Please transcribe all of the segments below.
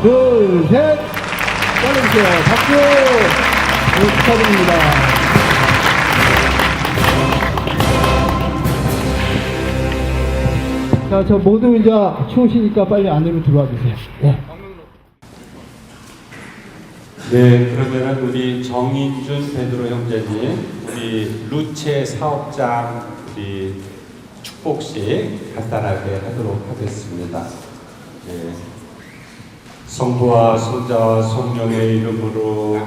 하나, 둘, 셋. 잘라주세요. 박수! 네, 축하드립니다. 자, 저 모두 이제 추우시니까 빨리 안으로 들어와 주세요. 네. 네, 그러면은 우리 정인준 베드로 형제님, 우리 루체 사업장 우리 축복식 간단하게 하도록 하겠습니다. 네. 성부와 성자와 성령의 이름으로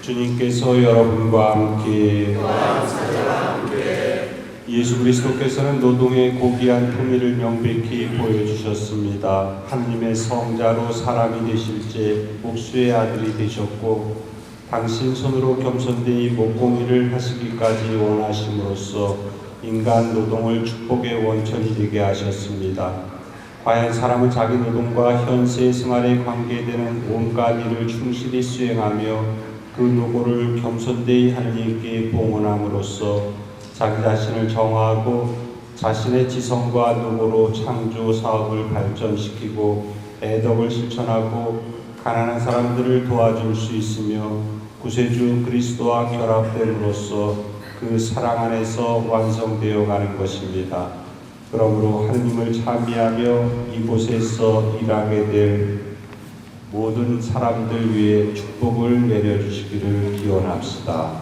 주님께서 여러분과 함께 예수 그리스도께서는 노동의 고귀한 품위를 명백히 보여주셨습니다. 하느님의 성자로 사람이 되실지 목수의 아들이 되셨고 당신 손으로 겸손되이 목공일을 하시기까지 원하심으로써 인간 노동을 축복의 원천이 되게 하셨습니다. 과연 사람은 자기 노동과 현세 생활에 관계되는 온갖 일을 충실히 수행하며 그 노고를 겸손되이 하느님께 봉헌함으로써 자기 자신을 정화하고 자신의 지성과 노고로 창조 사업을 발전시키고 애덕을 실천하고 가난한 사람들을 도와줄 수 있으며 구세주 그리스도와 결합됨으로써 그 사랑 안에서 완성되어 가는 것입니다. 그러므로 하느님을 찬미하며 이곳에서 일하게 될 모든 사람들 위해 축복을 내려주시기를 기원합시다.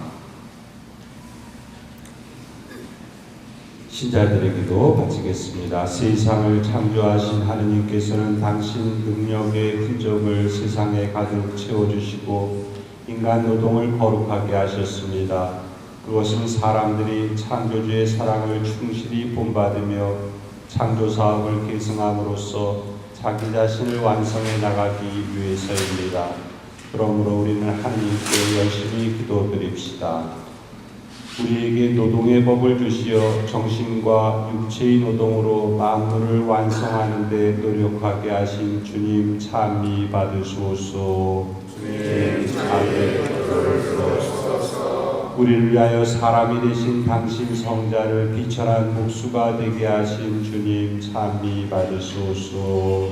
신자들에게도 바치겠습니다. 세상을 창조하신 하느님께서는 당신 능력의 흔적을 세상에 가득 채워주시고 인간 노동을 거룩하게 하셨습니다. 그것은 사람들이 창조주의 사랑을 충실히 본받으며 창조 사업을 계승함으로써 자기 자신을 완성해 나가기 위해서입니다. 그러므로 우리는 하느님께 열심히 기도드립시다. 우리에게 노동의 법을 주시어 정신과 육체의 노동으로 만물을 완성하는 데 노력하게 하신 주님 찬미 받으소서. 주님 찬미. 우리를 위하여 사람이 되신 당신 성자를 비천한 목수가 되게 하신 주님 찬미 받으소서.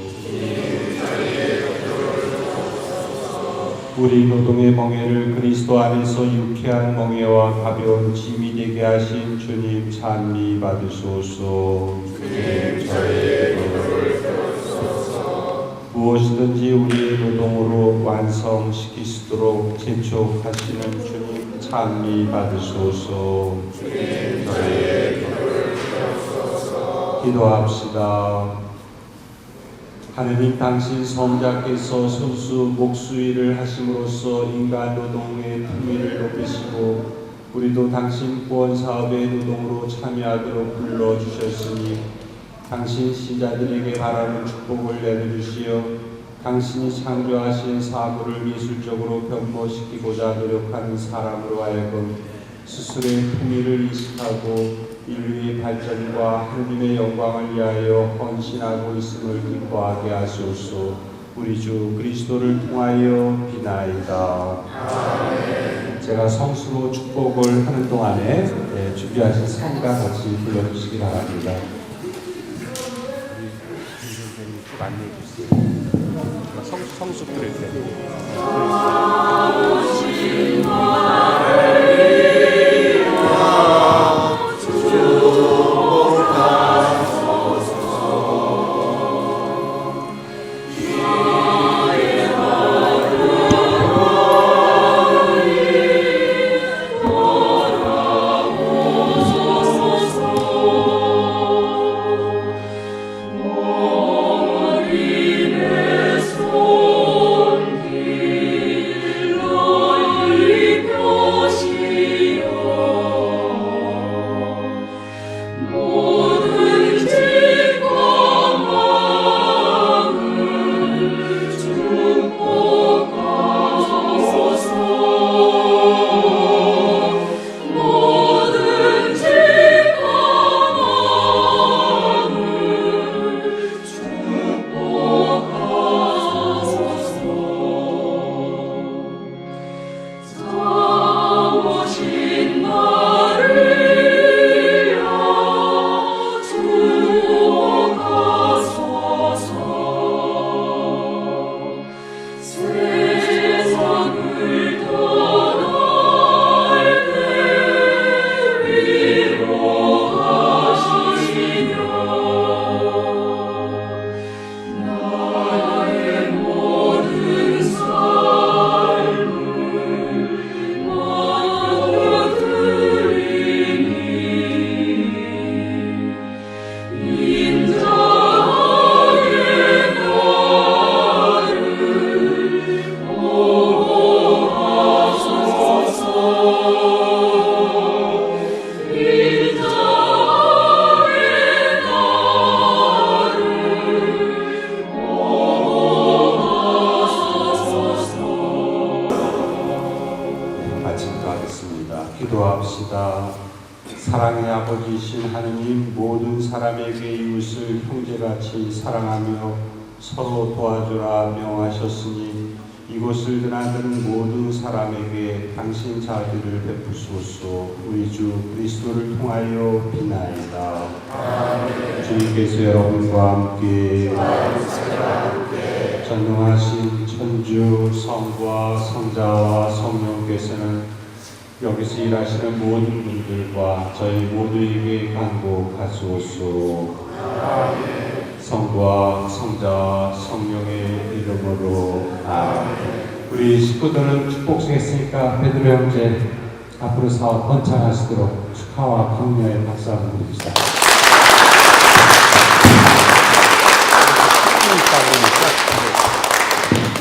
우리 노동의 멍에를 그리스도 안에서 유쾌한 멍에와 가벼운 짐이 되게 하신 주님 찬미 받으소서. 무엇이든지 우리의 노동으로 있도록 재촉하시는 주님 찬미 받으소서. 주님 저의. 기도합시다. 하느님 당신 성자께서 손수 목수일을 하심으로써 인간 노동의 품위를 높이시고 우리도 당신 구원 사업의 노동으로 참여하도록 불러주셨으니 당신 신자들에게 바라는 축복을 내려주시어 당신이 창조하신 사물을 미술적으로 변모시키고자 노력하는 사람으로 하여금 스스로의 품위를 인식하고 인류의 발전과 하느님의 영광을 위하여 헌신하고 있음을 기뻐하게 하소서. 우리 주 그리스도를 통하여 비나이다. 제가 성수로 축복을 하는 동안에 예, 준비하신 성가 같이 불러주시기 바랍니다. 쭉 안내해 주세요. 성수 부를 때. 형제같이 사랑하며 서로 도와주라 명하셨으니 이곳을 드나드는 모든 사람에게 당신 자비를 베푸소서 우리 주 그리스도를 통하여 비나이다. 주님께서 여러분과 함께 전능하신 천주 성부와 성자와 성령께서는 여기서 일하시는 모든 분들과 저희 모두에게 간구하소서. 성부와 성자 성령의 이름으로. 우리 식구들은 축복했으니까 베드로 형제 앞으로 사업 번창하시도록 축하와 격려의 박수 한번 드립시다.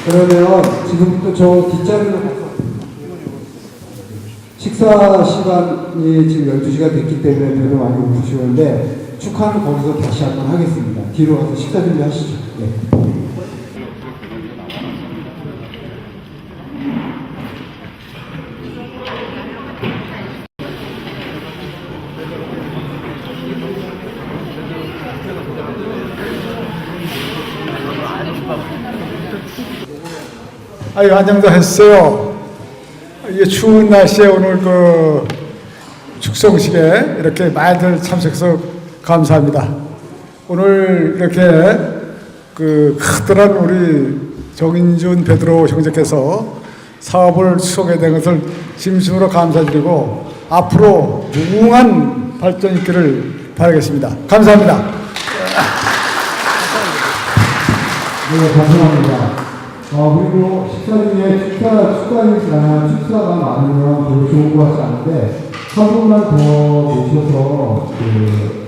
그러면 지금부터 저 뒷자리로 가서 식사 시간이 지금 12시가 됐기 때문에 배도 많이 고프시는데 축하는 거기서 다시 한번 하겠습니다. 뒤로 가서 식사 준비하시죠. 네. 아유, 안녕도 했어요. 이 추운 날씨에 오늘 그 축성식에 이렇게 많이들 참석해서 감사합니다. 오늘 이렇게 그 크더란 우리 정인준 베드로 형제께서 사업을 수속에 된 것을 진심으로 감사드리고 앞으로 무궁한 발전 있기를 바라겠습니다. 감사합니다. 네, 감사합니다. 어, 그리고 식사 중에 축사, 축가인이나 축사가 많으면 별로 좋은 것 같지 않은데, 한 분만 더 모셔서, 그,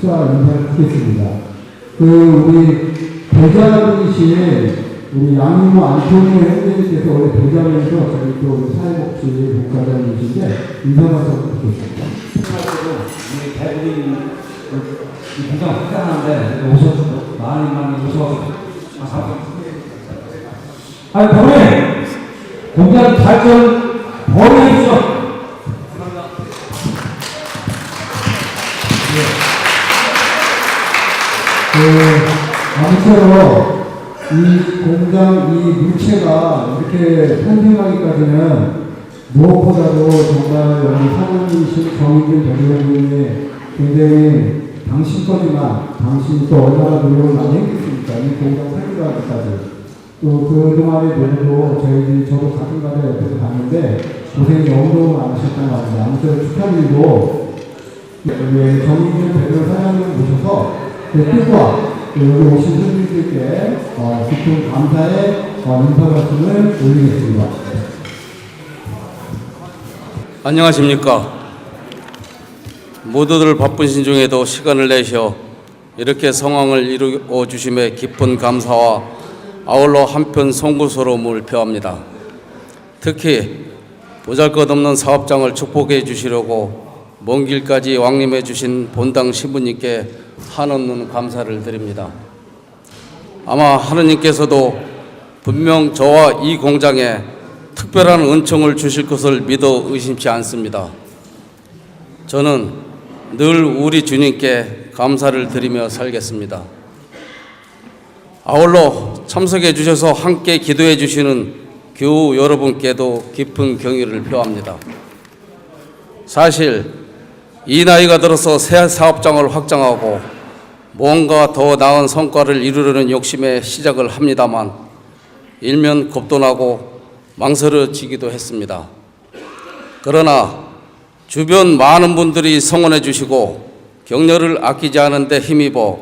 축사 인사를 드리겠습니다. 그, 우리, 대장이신, 우리 양이모 안토니오 형제님께서 원래 대장에서 저희 또 사회복지 복과장이신데, 인사 말씀 부탁드립니다. 우리 부장 확장하는데 오셔서 많이 많이 오셔서 아니 범인 공장 발전 범인이죠. 그, 아무쪼록 이 공장, 이 물체가 이렇게 탄생하기까지는 무엇보다도 정말 여기 사장님이신 정인준 대표님의 굉장히 당신 거지만 당신이 또 얼마나 노력을 많이 했겠습니까? 이 공장 설계하기까지. 또 그동안의 노력도 저희들이 저도 가끔가다 옆에서 봤는데 고생이 너무너무 많으셨던 것 같습니다. 아무쪼록 축하드리고 예, 정인준 대표 사장님을 모셔서 그 뜻과 그 여기 오신 손님들께 어, 깊은 감사의 어, 인사 말씀을 올리겠습니다. 안녕하십니까. 모두들 바쁘신 중에도 시간을 내셔 이렇게 성황을 이루어 주심에 기쁜 감사와 아울러 한편 송구스러움을 표합니다. 특히 보잘것없는 사업장을 축복해 주시려고 먼 길까지 왕림해 주신 본당 신부님께 한없는 감사를 드립니다. 아마 하느님께서도 분명 저와 이 공장에 특별한 은총을 주실 것을 믿어 의심치 않습니다. 저는 늘 우리 주님께 감사를 드리며 살겠습니다. 아울러 참석해 주셔서 함께 기도해 주시는 교우 여러분께도 깊은 경의를 표합니다. 사실 이 나이가 들어서 새 사업장을 확장하고 뭔가 더 나은 성과를 이루려는 욕심에 시작을 합니다만 일면 겁도 나고 망설여지기도 했습니다. 그러나 주변 많은 분들이 성원해 주시고 격려를 아끼지 않은데 힘입어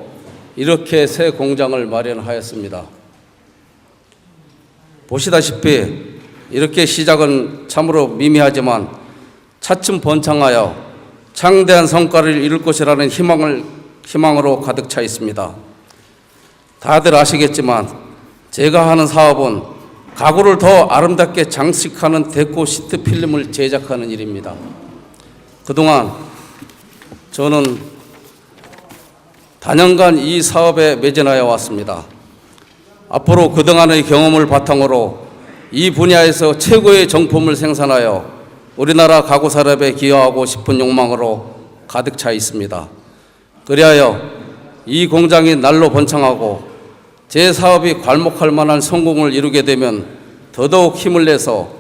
이렇게 새 공장을 마련하였습니다. 보시다시피 이렇게 시작은 참으로 미미하지만 차츰 번창하여 창대한 성과를 이룰 것이라는 희망을 희망으로 가득 차 있습니다. 다들 아시겠지만 제가 하는 사업은 가구를 더 아름답게 장식하는 데코 시트 필름을 제작하는 일입니다. 그동안 저는 단연간 이 사업에 매진하여 왔습니다. 앞으로 그동안의 경험을 바탕으로 이 분야에서 최고의 정품을 생산하여 우리나라 가구 산업에 기여하고 싶은 욕망으로 가득 차 있습니다. 그리하여 이 공장이 날로 번창하고 제 사업이 괄목할 만한 성공을 이루게 되면 더더욱 힘을 내서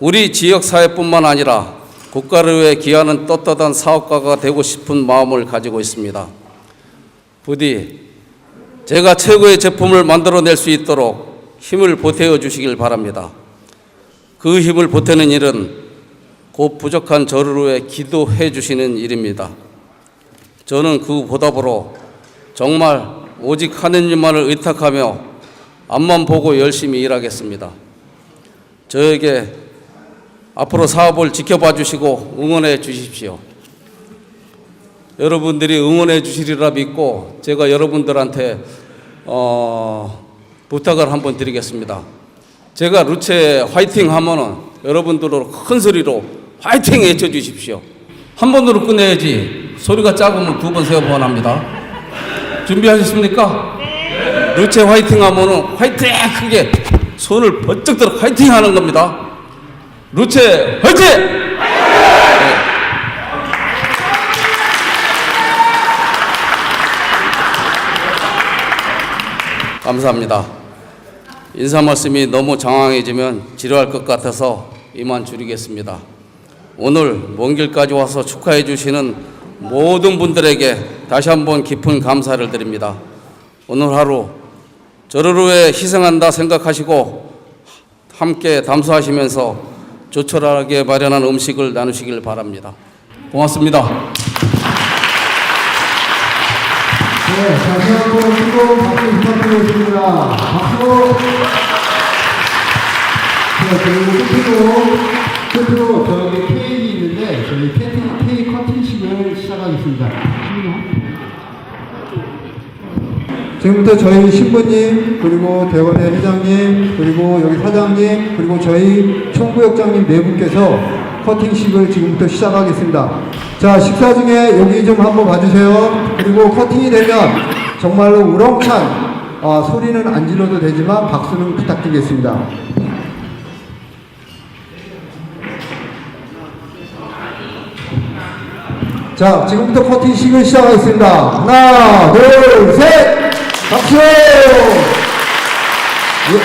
우리 지역 사회뿐만 아니라 국가를 위해 기하는 떳떳한 사업가가 되고 싶은 마음을 가지고 있습니다. 부디 제가 최고의 제품을 만들어낼 수 있도록 힘을 보태어 주시길 바랍니다. 그 힘을 보태는 일은 곧 부족한 저를 위해 기도해 주시는 일입니다. 저는 그 보답으로 정말 오직 하느님만을 의탁하며 앞만 보고 열심히 일하겠습니다. 저에게 앞으로 사업을 지켜봐 주시고 응원해 주십시오. 여러분들이 응원해 주시리라 믿고 제가 여러분들한테 어, 부탁을 한번 드리겠습니다. 제가 루체 화이팅 하면은 여러분들로 큰 소리로 화이팅 외쳐 주십시오. 한 번으로 끝내야지 소리가 작으면 두 번, 세 번 합니다. 준비하셨습니까? 루체 화이팅 하면은 화이팅 크게 손을 번쩍 들어 화이팅 하는 겁니다. 루체 화이팅! 감사합니다. 인사 말씀이 너무 장황해지면 지루할 것 같아서 이만 줄이겠습니다. 오늘 먼 길까지 와서 축하해 주시는 모든 분들에게 다시 한번 깊은 감사를 드립니다. 오늘 하루 저를 위해 희생한다 생각하시고 함께 담수하시면서 조촐하게 마련한 음식을 나누시길 바랍니다. 고맙습니다. 네, 다시 한번 뜨거운 박수 부탁드리겠습니다. 박수! 네, 그리고 끝으로, 끝으로 저기 케이크 있는데, 저희 케이크 커팅식을 시작하겠습니다. 지금부터 저희 신부님, 그리고 대원회 회장님, 그리고 여기 사장님, 그리고 저희 총구역장님 네 분께서 커팅식을 지금부터 시작하겠습니다. 자, 식사 중에 여기 좀 한번 봐주세요. 그리고 커팅이 되면 정말로 우렁찬 아, 소리는 안 질러도 되지만 박수는 부탁드리겠습니다. 자, 지금부터 커팅식을 시작하겠습니다. 하나, 둘, 셋! 박수! 예.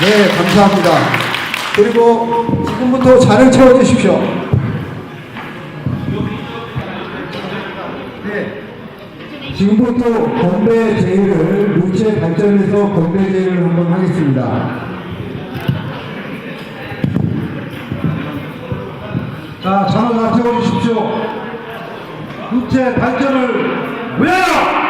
네, 감사합니다. 그리고 지금부터 잔을 채워주십시오. 네. 지금부터 건배 제의를 루체 발전에서 건배 제의를 한번 하겠습니다. 자, 잔을 다 채워주십시오. 루체 발전을 위하여!